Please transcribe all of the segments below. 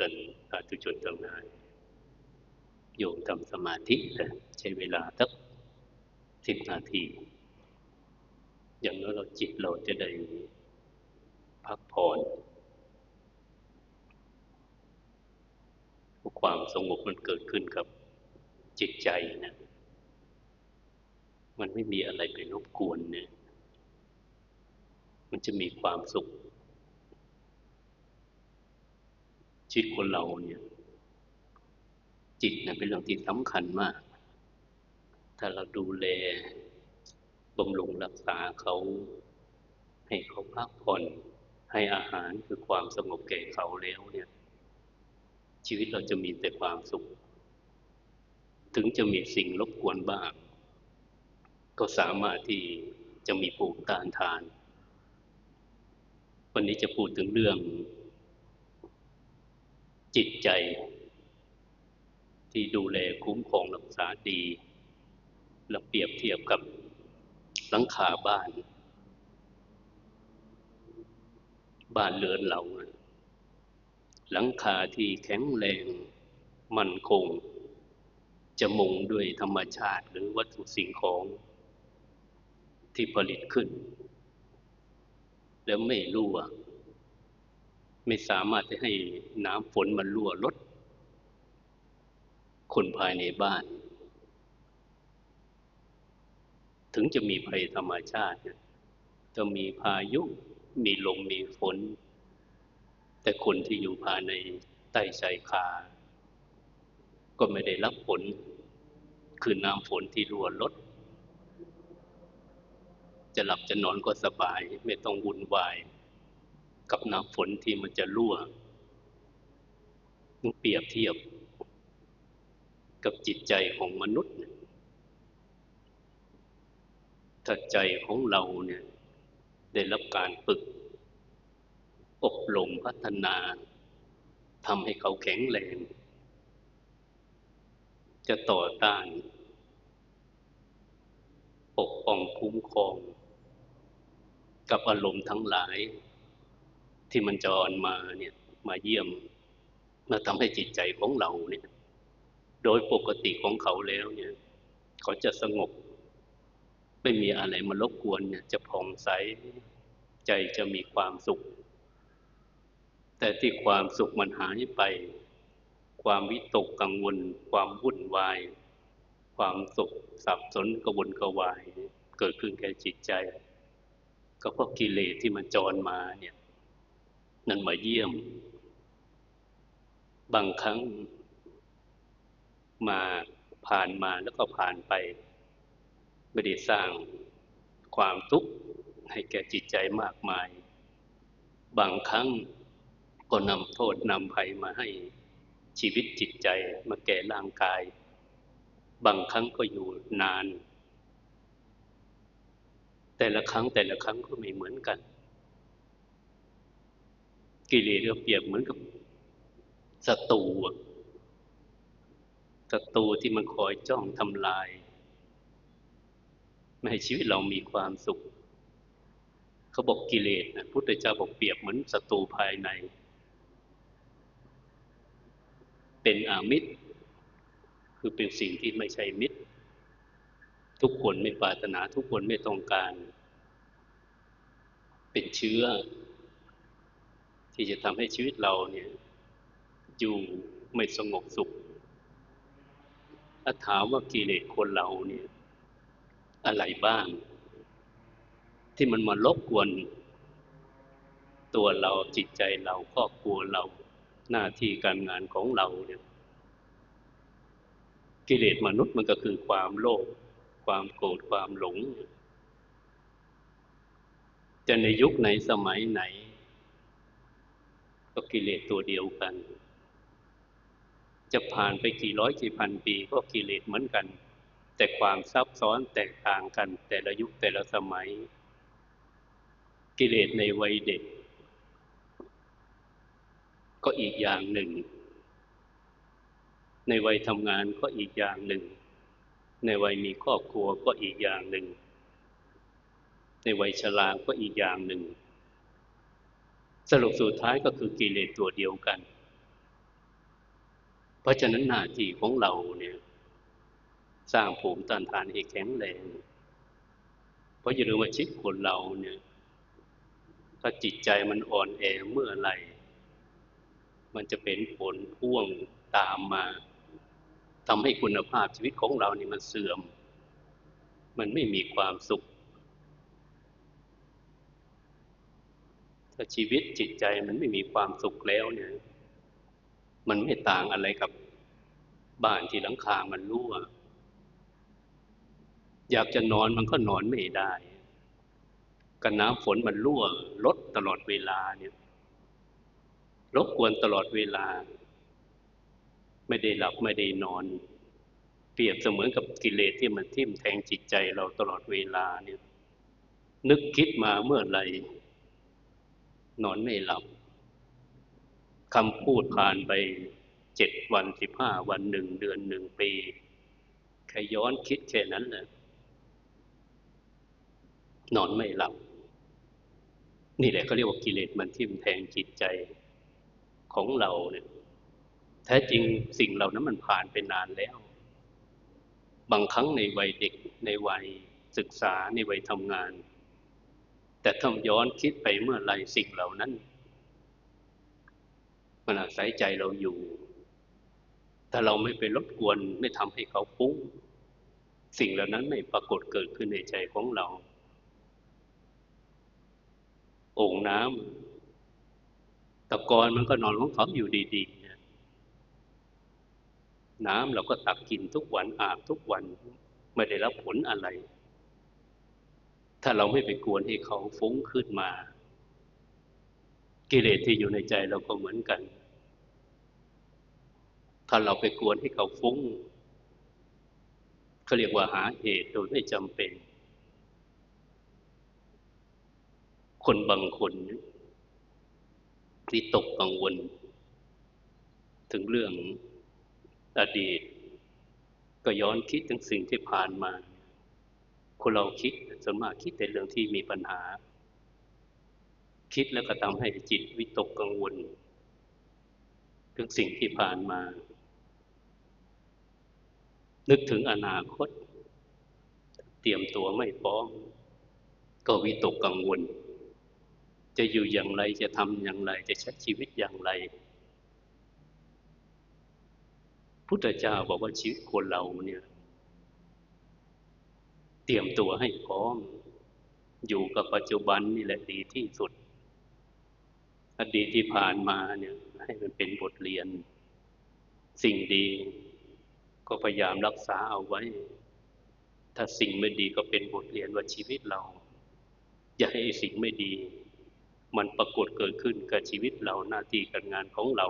ท่านสาธุชนทั้งายโยมทำสมาธินะใช้เวลาสักสิบนาที อย่างน้อยเราจิตเราจะได้พักผ่อนความสงบมันเกิดขึ้นกับจิตใจนะ มันไม่มีอะไรไปรบกวนเนี่ย มันจะมีความสุข ชีวิตคนเราเนี่ย จิตเนี่ยเป็นเรื่องที่สำคัญมาก ถ้าเราดูแลบำรุงรักษาเขา ให้เขาพักผ่อนให้อาหารคือความสงบแก่เขาแล้วเนี่ย ชีวิตเราจะมีแต่ความสุข ถึงจะมีสิ่งรบกวนบ้าง ก็สามารถที่จะมีภูมิต้านทาน วันนี้จะพูดถึงเรื่อง จิตใจ ที่ดูแลคุ้มครองรักษาดีและเปรียบเทียบกับหลังคาบ้าน บ้านเรือนเราหลังคาที่แข็งแรงมั่นคง จะมุงด้วยธรรมชาติหรือวัตถุสิ่งของที่ผลิตขึ้น แล้วไม่รั่ว ไม่สามารถจะให้น้ำฝนมันรั่วลด คนภายในบ้าน ถึงจะมีภัยธรรมชาติจะมีพายุ มีลม มีฝน แต่คนที่อยู่ภายในใต้ชายคา ก็ไม่ได้รับผล คือน้ำฝนที่รั่วลด จะหลับจะนอนก็สบาย ไม่ต้องวุ่นวาย กับน้ำฝนที่มันจะรั่วมันเปรียบเทียบ กับจิตใจของมนุษย์ถ้าใจของเราเนี่ยได้รับการฝึก อบรมพัฒนาทำให้เขาแข็งแรง จะต่อต้าน ปกป้องคุ้มครอง กับอารมณ์ทั้งหลาย ที่มันจรมาเนี่ยมาเยี่ยมมาทำให้จิตใจของเราเนี่ย โดยปกติของเขาแล้วเนี่ย เขาจะสงบ ไม่มีอะไรมารบกวนเนี่ย จะผ่องใสใจจะมีความสุข แต่ที่ความสุขมันหายไป ความวิตกกังวล ความวุ่นวาย ความสุขสับสนกระวนกระวาย เกิดขึ้นแก่จิตใจ ก็เพราะกิเลสที่มันจรมาเนี่ย นั่นมาเยี่ยม บางครั้งมาผ่านมาแล้วก็ผ่านไป ไม่ได้สร้างความทุกข์ให้แก่จิตใจมากมาย บางครั้งก็นำโทษนำภัยมาให้ชีวิตจิตใจมาแก่ร่างกาย บางครั้งก็อยู่นาน แต่ละครั้งแต่ละครั้งก็ไม่เหมือนกัน กิเลสเราเปรียบเหมือนกับศัตรูศัตรูที่มันคอยจ้องทำลาย ไม่ให้ชีวิตเรามีความสุข เขาบอกกิเลสนะพุทธเจ้าบอกเปรียบเหมือนศัตรูภายใน เป็นอามิตร คือเป็นสิ่งที่ไม่ใช่มิตร ทุกคนไม่ปรารถนาทุกคนไม่ต้องการ เป็นเชื้อ ที่จะทำให้ชีวิตเราเนี่ยอยู่ไม่สงบสุข ถ้าถามว่ากิเลสคนเราเนี่ยอะไรบ้าง ที่มันมาลบกวน ตัวเราจิตใจเราครอบครัวเราหน้าที่การงานของเราเนี่ยกิเลสมนุษย์มันก็คือความโลภความโกรธความหลง จะในยุคไหนสมัยไหน ก็กิเลสตัวเดียวกัน จะผ่านไปกี่ร้อยกี่พันปีก็กิเลสเหมือนกัน แต่ความซับซ้อนแตกต่างกัน แต่ละยุคแต่ละสมัย กิเลสในวัยเด็ก ก็อีกอย่างหนึ่ง ในวัยทำงานก็อีกอย่างหนึ่ง ในวัยมีครอบครัวก็อีกอย่างหนึ่ง ในวัยชราก็อีกอย่างหนึ่ง สรุปสุดท้ายก็คือกิเลสตัวเดียวกัน เพราะฉะนั้นหน้าที่ของเราเนี่ย สร้างภูมิต้านทานให้แข็งแรง เพราะอย่าลืมว่าชิตคนเราเนี่ย ถ้าจิตใจมันอ่อนแอเมื่อไหร่ มันจะเป็นผลพ่วงตามมาทำให้คุณภาพชีวิตของเรานี่มันเสื่อม มันไม่มีความสุข ถ้าชีวิตจิตใจมันไม่มีความสุขแล้วเนี่ย มันไม่ต่างอะไรกับบ้านที่หลังคามันรั่ว อยากจะนอนมันก็นอนไม่ได้กันน้ำฝนมันรั่วลดตลอดเวลาเนี่ยรบกวนตลอดเวลา ไม่ได้หลับไม่ได้นอน เปรียบเสมือนกับกิเลสที่มันทิ่มแทงจิตใจเราตลอดเวลาเนี่ย นึกคิดมาเมื่อไหร่ นอนไม่หลับคำพูดผ่านไปเจ็ดวันสิบห้าวันหนึ่งเดือนหนึ่งปีแค่ย้อนคิดแค่นั้นแหละนอนไม่หลับ นี่แหละเขาเรียกว่ากิเลสมันทิ่มแทงจิตใจของเราเนี่ยแท้จริงสิ่งเหล่านั้นมันผ่านไปนานแล้ว บางครั้งในวัยเด็กในวัยศึกษาในวัยทำงาน แต่ถ้าย้อนคิดไปเมื่อไรสิ่งเหล่านั้นมันอาศัยใจเราอยู่ ถ้าเราไม่ไปรบกวนไม่ทำให้เขาฟุ้งสิ่งเหล่านั้นไม่ปรากฏเกิดขึ้นในใจของเรา โอ่งน้ำตะกอนมันก็นอนของเขาอยู่ดีๆน้ำเราก็ตักกินทุกวันอาบทุกวันไม่ได้รับผลอะไร ถ้าเราไม่ไปกวนให้เขาฟุ้งขึ้นมา กิเลสที่อยู่ในใจเราก็เหมือนกัน ถ้าเราไปกวนให้เขาฟุ้งเขาเรียกว่าหาเหตุโดยไม่จำเป็น คนบางคนที่ตกกังวล ถึงเรื่องอดีต ก็ย้อนคิดถึงสิ่งที่ผ่านมา คนเราคิดส่วนมากคิดแต่เรื่องที่มีปัญหา คิดแล้วก็ทำให้จิตวิตกกังวลถึงสิ่งที่ผ่านมา นึกถึงอนาคต เตรียมตัวไม่พร้อม ก็วิตกกังวล จะอยู่อย่างไรจะทำอย่างไร จะใช้ชีวิตอย่างไรพุทธเจ้าบอกว่าชีวิตคนเราเนี่ย ตรียมตัวให้พร้อม อยู่กับปัจจุบันนี่แหละดีที่สุด อดีตที่ผ่านมาเนี่ย ให้มันเป็นบทเรียน สิ่งดีก็พยายามรักษาเอาไว้ ถ้าสิ่งไม่ดีก็เป็นบทเรียนว่าชีวิตเรา อย่าให้สิ่งไม่ดี มันปรากฏเกิดขึ้นกับชีวิตเราหน้าที่การงานของเรา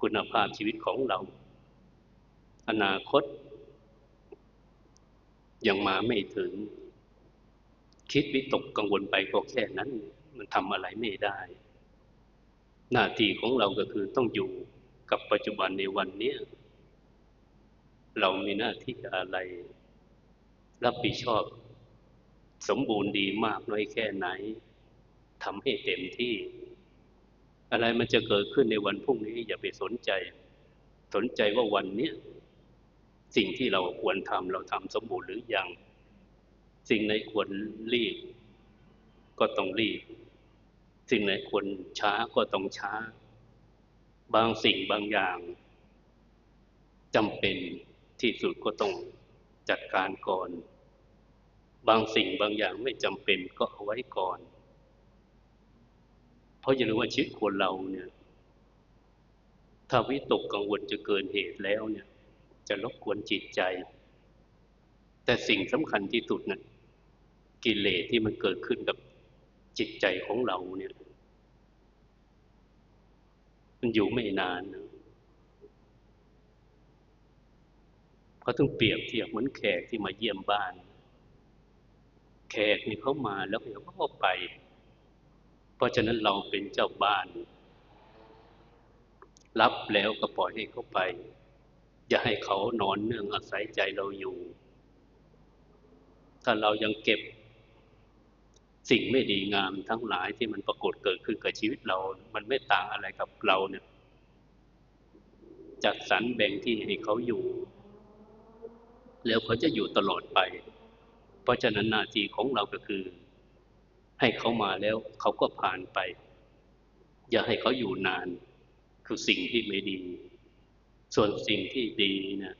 คุณภาพชีวิตของเรา อนาคต ยังมาไม่ถึง คิดวิตกกังวลไปก็แค่นั้น มันทำอะไรไม่ได้ หน้าที่ของเราก็คือต้องอยู่กับปัจจุบันในวันนี้เรามีหน้าที่อะไร รับผิดชอบ สมบูรณ์ดีมากน้อยแค่ไหนทำให้เต็มที่ อะไรมันจะเกิดขึ้นในวันพรุ่งนี้ อย่าไปสนใจ สนใจว่าวันนี้ สิ่งที่เราควรทำเราทำสมบูรณ์หรือยัง สิ่งไหนควรรีบ ก็ต้องรีบ สิ่งไหนควรช้าก็ต้องช้า บางสิ่งบางอย่างจำเป็นที่สุดก็ต้องจัดการก่อน บางสิ่งบางอย่างไม่จำเป็นก็เอาไว้ก่อน เพราะอย่าลืมว่าชีวิตคนเราเนี่ย ถ้าวิตกกังวลจะเกินเหตุแล้วเนี่ย จะรบกวนจิตใจ แต่สิ่งสำคัญที่สุดนะ่ะกิเลสที่มันเกิดขึ้นกับจิตใจของเราเนี่ย มันอยู่ไม่นานนะเขาต้องเปรียบเทียบเหมือนแขกที่มาเยี่ยมบ้าน แขกนี่เขามาแล้วเขาก็ไป เพราะฉะนั้นเราเป็นเจ้าบ้าน รับแล้วก็ปล่อยให้เขาไป อย่าให้เขานอนเนื่องอาศัยใจเราอยู่ ถ้าเรายังเก็บสิ่งไม่ดีงามทั้งหลายที่มันปรากฏเกิดขึ้นกับชีวิตเรา มันไม่ต่างอะไรกับเราเนี่ย จัดสรรแบ่งที่ให้เขาอยู่ แล้วเขาจะอยู่ตลอดไป เพราะฉะนั้นหน้าที่ของเราก็คือ ให้เขามาแล้วเขาก็ผ่านไป อย่าให้เขาอยู่นาน คือสิ่งที่ไม่ดี ส่วนสิ่งที่ดีนะ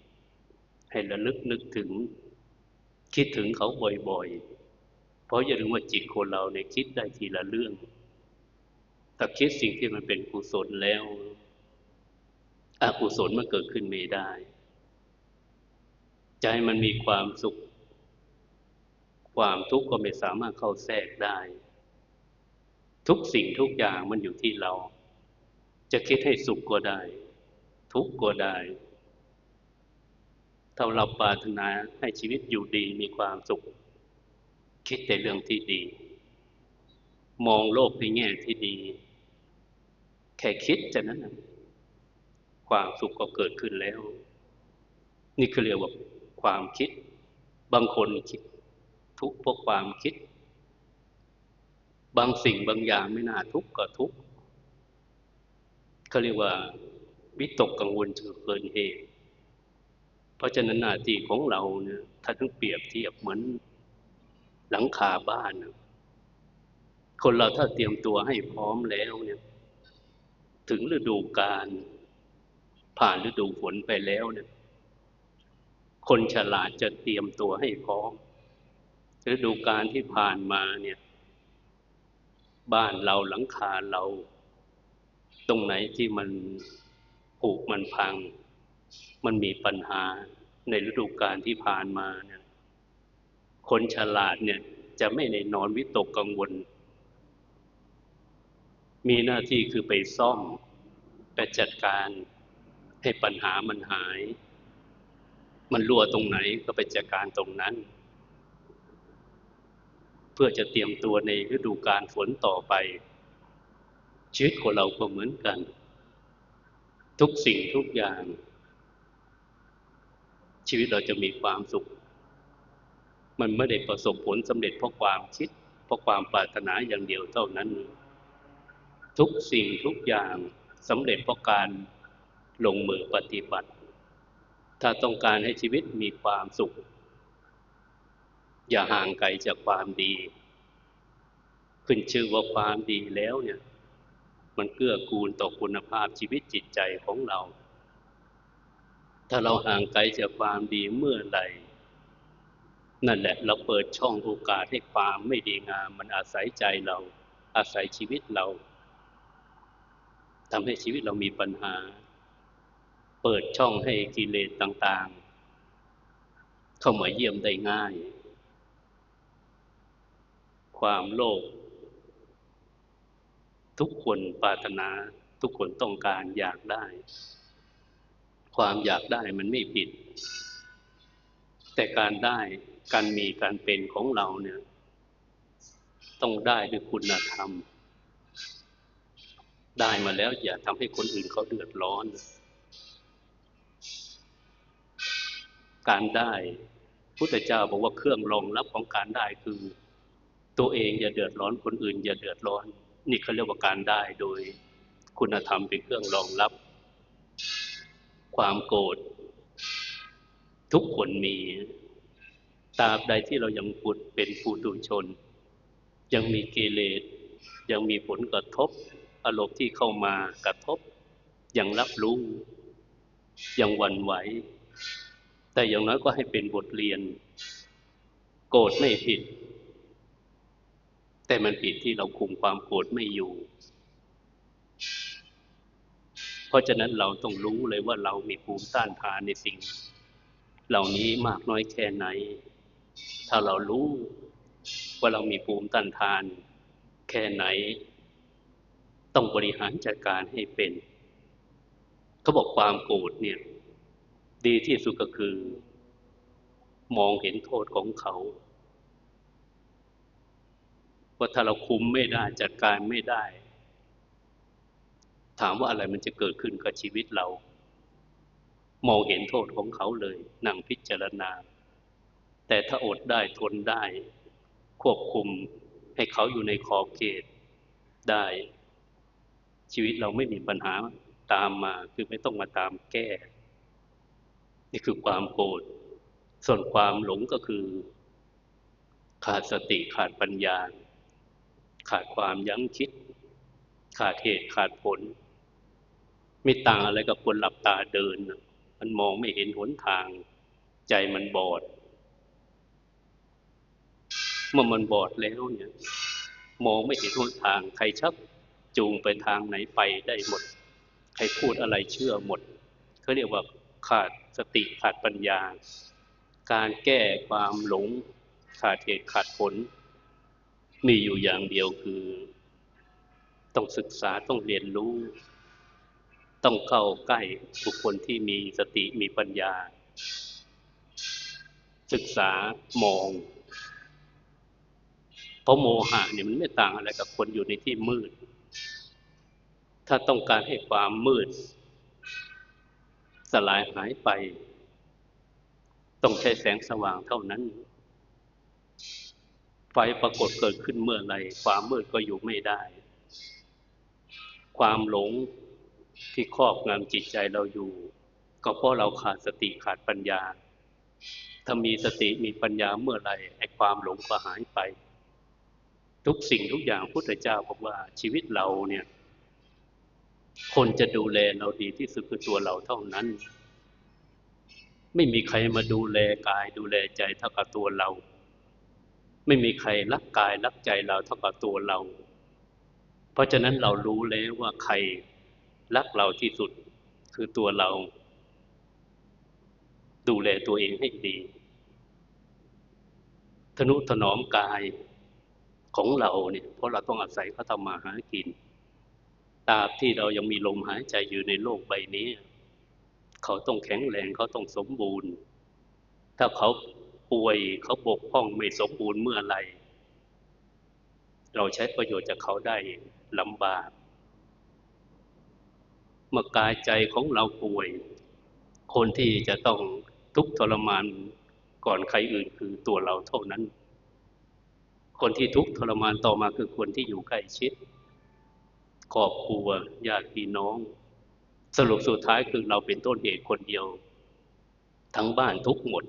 ให้ระลึกนึกถึง คิดถึงเขาบ่อยๆ เพราะอย่าลืมว่าจิตคนเราเนี่ยคิดได้ทีละเรื่องถ้าคิดสิ่งที่มันเป็นกุศลแล้วอกุศลมันเกิดขึ้นไม่ได้ ใจมันมีความสุข ความทุกข์ก็ไม่สามารถเข้าแทรกได้ ทุกสิ่งทุกอย่างมันอยู่ที่เรา จะคิดให้สุขก็ได้ ทุกข์ก็ได้ถ้าเราปรารถนาให้ชีวิตอยู่ดีมีความสุข คิดแต่เรื่องที่ดี มองโลกในแง่ที่ดี แค่คิดจะนั้นความสุขก็เกิดขึ้นแล้ว นี่คือเรียกว่าความคิด บางคนคิด ทุกข์เพราะความคิด บางสิ่งบางอย่างไม่น่าทุกข์ก็ทุกข์เขาเรียกว่า วิตกกังวลจนเกินเหตุ เพราะฉะนั้นหน้าที่ของเราเนี่ยถ้าต้องเปรียบเทียบเหมือนหลังคาบ้าน คนเราถ้าเตรียมตัวให้พร้อมแล้วเนี่ย ถึงฤดูกาลผ่านฤดูฝนไปแล้วเนี่ย คนฉลาดจะเตรียมตัวให้พร้อม ฤดูกาลที่ผ่านมาเนี่ย บ้านเราหลังคาเรา ตรงไหนที่มัน ผุมันพัง มันมีปัญหาในฤดูกาลที่ผ่านมาเนี่ยคนฉลาดเนี่ยจะไม่ในนอนวิตกกังวล มีหน้าที่คือไปซ่อมไปจัดการให้ปัญหามันหาย มันรั่วตรงไหนก็ไปจัดการตรงนั้น เพื่อจะเตรียมตัวในฤดูกาลฝนต่อไป ชีวิตของเราก็เหมือนกัน ทุกสิ่งทุกอย่าง ชีวิตเราจะมีความสุข มันไม่ได้ประสบผลสำเร็จเพราะความคิด เพราะความปรารถนาอย่างเดียวเท่านั้น ทุกสิ่งทุกอย่างสำเร็จเพราะการลงมือปฏิบัติ ถ้าต้องการให้ชีวิตมีความสุข อย่าห่างไกลจากความดี ขึ้นชื่อว่าความดีแล้วเนี่ย มันเกื้อกูลต่อคุณภาพชีวิตจิตใจของเรา ถ้าเราห่างไกลจากความดีเมื่อไหร่นั่นแหละ เราเปิดช่องโอกาสให้ความไม่ดีงาม มันอาศัยใจเรา อาศัยชีวิตเราทำให้ชีวิตเรามีปัญหา เปิดช่องให้กิเลสต่างๆ เข้ามาเยี่ยมได้ง่าย ความโลภ ทุกคนปรารถนา ทุกคนต้องการอยากได้ ความอยากได้มันไม่ผิด แต่การได้การมีการเป็นของเราเนี่ย ต้องได้ด้วยคุณธรรม ได้มาแล้วอย่าทำให้คนอื่นเขาเดือดร้อน การได้พุทธเจ้าบอกว่าเครื่องรองรับของการได้คือ ตัวเองอย่าเดือดร้อนคนอื่น อย่าเดือดร้อน นี่เขาเรียกว่าการได้โดยคุณธรรมเป็นเครื่องรองรับ ความโกรธทุกคนมีตราบใดที่เรายังปุดเป็นผู้ดุชน ยังมีกิเลสยังมีผลกระทบ อารมณ์ที่เข้ามากระทบ ยังรับรู้ยังวันไหว แต่อย่างน้อยก็ให้เป็นบทเรียน โกรธไม่ผิด แต่มันผิดที่เราคุมความโกรธไม่อยู่ เพราะฉะนั้นเราต้องรู้เลยว่าเรามีภูมิต้านทานในสิ่ง เหล่านี้มากน้อยแค่ไหน ถ้าเรารู้ว่าเรามีภูมิต้านทาน แค่ไหน ต้องบริหารจัดการให้เป็น เขาบอกความโกรธเนี่ย ดีที่สุดก็คือ มองเห็นโทษของเขา ว่าถ้าเราคุมไม่ได้จัดการไม่ได้ ถามว่าอะไรมันจะเกิดขึ้นกับชีวิตเรา มองเห็นโทษของเขาเลยนั่งพิจารณา แต่ถ้าอดได้ทนได้ ควบคุมให้เขาอยู่ในขอบเขตได้ ชีวิตเราไม่มีปัญหาตามมาคือไม่ต้องมาตามแก้ นี่คือความโกรธส่วนความหลงก็คือ ขาดสติขาดปัญญา ขาดความยั้งคิด ขาดเหตุขาดผล ไม่ต่างอะไรกับคนหลับตาเดิน มันมองไม่เห็นหนทาง ใจมันบอด เมื่อมันบอดแล้วเนี่ย มองไม่เห็นหนทาง ใครชักจูงไปทางไหนไปได้หมด ใครพูดอะไรเชื่อหมดเขาเรียกว่าขาดสติขาดปัญญา การแก้ความหลง ขาดเหตุขาดผล มีอยู่อย่างเดียวคือ ต้องศึกษาต้องเรียนรู้ ต้องเข้าใกล้บุคคลที่มีสติมีปัญญา ศึกษามอง เพราะโมหะเนี่ยมันไม่ต่างอะไรกับคนอยู่ในที่มืด ถ้าต้องการให้ความมืด สลายหายไป ต้องใช้แสงสว่างเท่านั้น ไฟปรากฏเกิดขึ้นเมื่อไรความมืดก็อยู่ไม่ได้ ความหลงที่ครอบงำจิตใจเราอยู่ ก็เพราะเราขาดสติขาดปัญญา ถ้ามีสติมีปัญญาเมื่อไรไอ้ความหลงก็หายไป ทุกสิ่งทุกอย่างพุทธเจ้าบอกว่าชีวิตเราเนี่ย คนจะดูแลเราดีที่สุดคือตัวเราเท่านั้น ไม่มีใครมาดูแลกายดูแลใจเท่ากับตัวเรา ไม่มีใครรักกายรักใจเราเท่ากับตัวเรา เพราะฉะนั้นเรารู้แล้วว่าใครรักเราที่สุดคือตัวเรา ดูแลตัวเองให้ดี ทนุถนอมกายของเราเนี่ย เพราะเราต้องอาศัยเขาทำมาหากิน ตราบที่เรายังมีลมหายใจอยู่ในโลกใบนี้ เขาต้องแข็งแรงเขาต้องสมบูรณ์ ถ้าเขา ป่วยเขาบกพร่องไม่สมบูรณ์เมื่อไรเราใช้ประโยชน์จากเขาได้ลำบาก เมื่อกายใจของเราป่วย คนที่จะต้องทุกข์ทรมานก่อนใครอื่นคือตัวเราเท่านั้น คนที่ทุกข์ทรมานต่อมาคือคนที่อยู่ใกล้ชิดครอบครัวญาติพี่น้อง สรุปสุดท้ายคือเราเป็นต้นเหตุคนเดียว ทั้งบ้านทุกหมด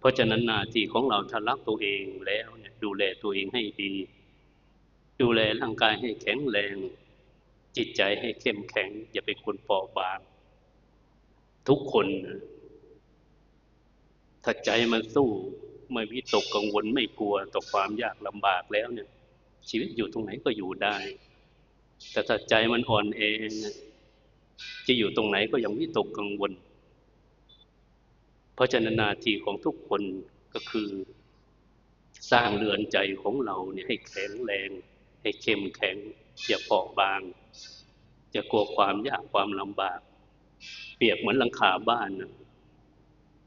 เพราะฉะนั้นหน้าที่ของเราถ้ารักตัวเองแล้วเนี่ยดูแลตัวเองให้ดี ดูแลร่างกายให้แข็งแรง จิตใจให้เข้มแข็ง อย่าเป็นคนปราะบาง ทุกคนถ้าใจมันสู้ไม่วิตกกังวลไม่กลัวต่อความยากลำบากแล้วเนี่ย ชีวิตอยู่ตรงไหนก็อยู่ได้ แต่ถ้าใจมันอ่อนเองจะอยู่ตรงไหนก็ยังวิตกกังวลเราะฉะนั้นนาทีของทุกคนก็คือ สร้างเรือนใจของเราเนี่ยให้แข็งแรง ให้เข้มแข็ง อย่าเปราะบางอย่ากลัวความยากความลำบาก เปียบเหมือนหลังคาบ้านนะ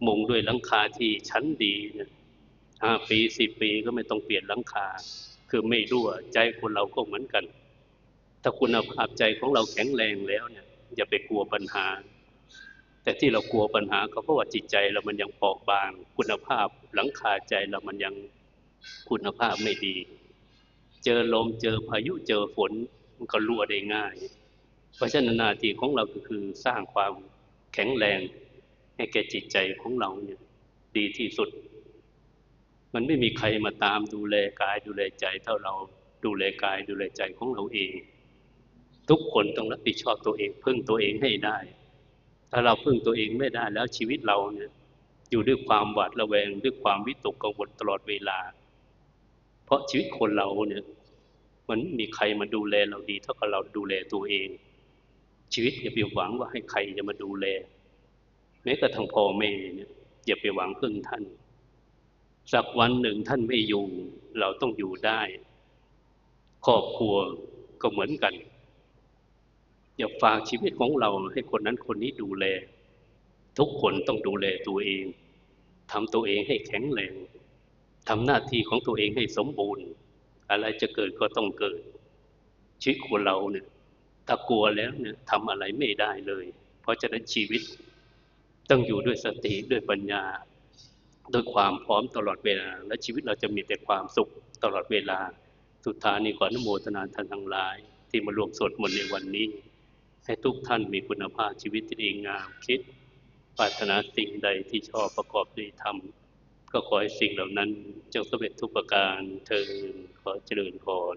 มุงด้วยหลังคาที่ชั้นดีนะห้าปีสิบปีก็ไม่ต้องเปลี่ยนหลังคา คือไม่รั่วใจคนเราก็เหมือนกัน ถ้าคุณภาพใจของเราแข็งแรงแล้วเนี่ยอย่าไปกลัวปัญหา แต่ที่เรากลัวปัญหาก็เพราะว่าจิตใจเรามันยังเปราะบาง คุณภาพหลังคาใจเรามันยังคุณภาพไม่ดี เจอลมเจอพายุเจอฝนมันก็รั่วได้ง่าย เพราะฉะนั้นนาทีของเราก็คือสร้างความแข็งแรง ให้แก่จิตใจของเราเนี่ยดีที่สุด มันไม่มีใครมาตามดูแลกายดูแลใจเท่าเราดูแลกายดูแลใจของเราเอง ทุกคนต้องรับผิดชอบตัวเองพึ่งตัวเองให้ได้ ถ้าเราพึ่งตัวเองไม่ได้แล้วชีวิตเราเนี่ยอยู่ด้วยความหวาดระแวงด้วยความวิตกกังวลตลอดเวลา เพราะชีวิตคนเราเนี่ยมันมีใครมาดูแลเราดีเท่ากับเราดูแลตัวเอง ชีวิตอย่าไปหวังว่าให้ใครจะมาดูแล แม้กระทั่งพ่อแม่เนี่ยอย่าไปหวังพึ่งท่านสักวันหนึ่งท่านไม่อยู่ เราต้องอยู่ได้ ครอบครัวก็เหมือนกัน อย่าฝากชีวิตของเราให้คนนั้นคนนี้ดูแล ทุกคนต้องดูแลตัวเองทำตัวเองให้แข็งแรงทำหน้าที่ของตัวเองให้สมบูรณ์ อะไรจะเกิดก็ต้องเกิด ชีวิตคนเราเนี่ยถ้ากลัวแล้วเนี่ยทำอะไรไม่ได้เลย เพราะฉะนั้นชีวิตต้องอยู่ด้วยสติด้วยปัญญาด้วยความพร้อมตลอดเวลา และชีวิตเราจะมีแต่ความสุขตลอดเวลา สุดท้ายนี้ขออนุโมทนาท่านทั้งหลาย ที่มารวมสวดมนต์ในวันนี้ ให้ทุกท่านมีคุณภาพชีวิตที่ดีงามคิดปรารถนาสิ่งใดที่ชอบประกอบด้วยธรรมก็ขอให้สิ่งเหล่านั้นจงสำเร็จทุกประการเทินขอเจริญพร